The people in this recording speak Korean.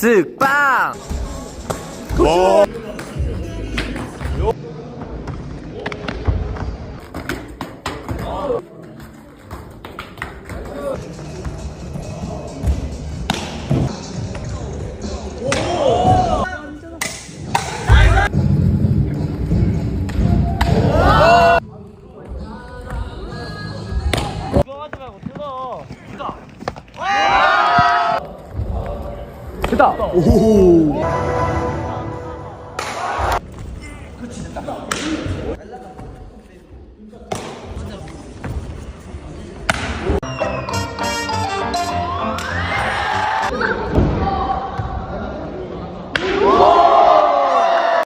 쓱빵! 됐다. 오. 그렇지 됐다.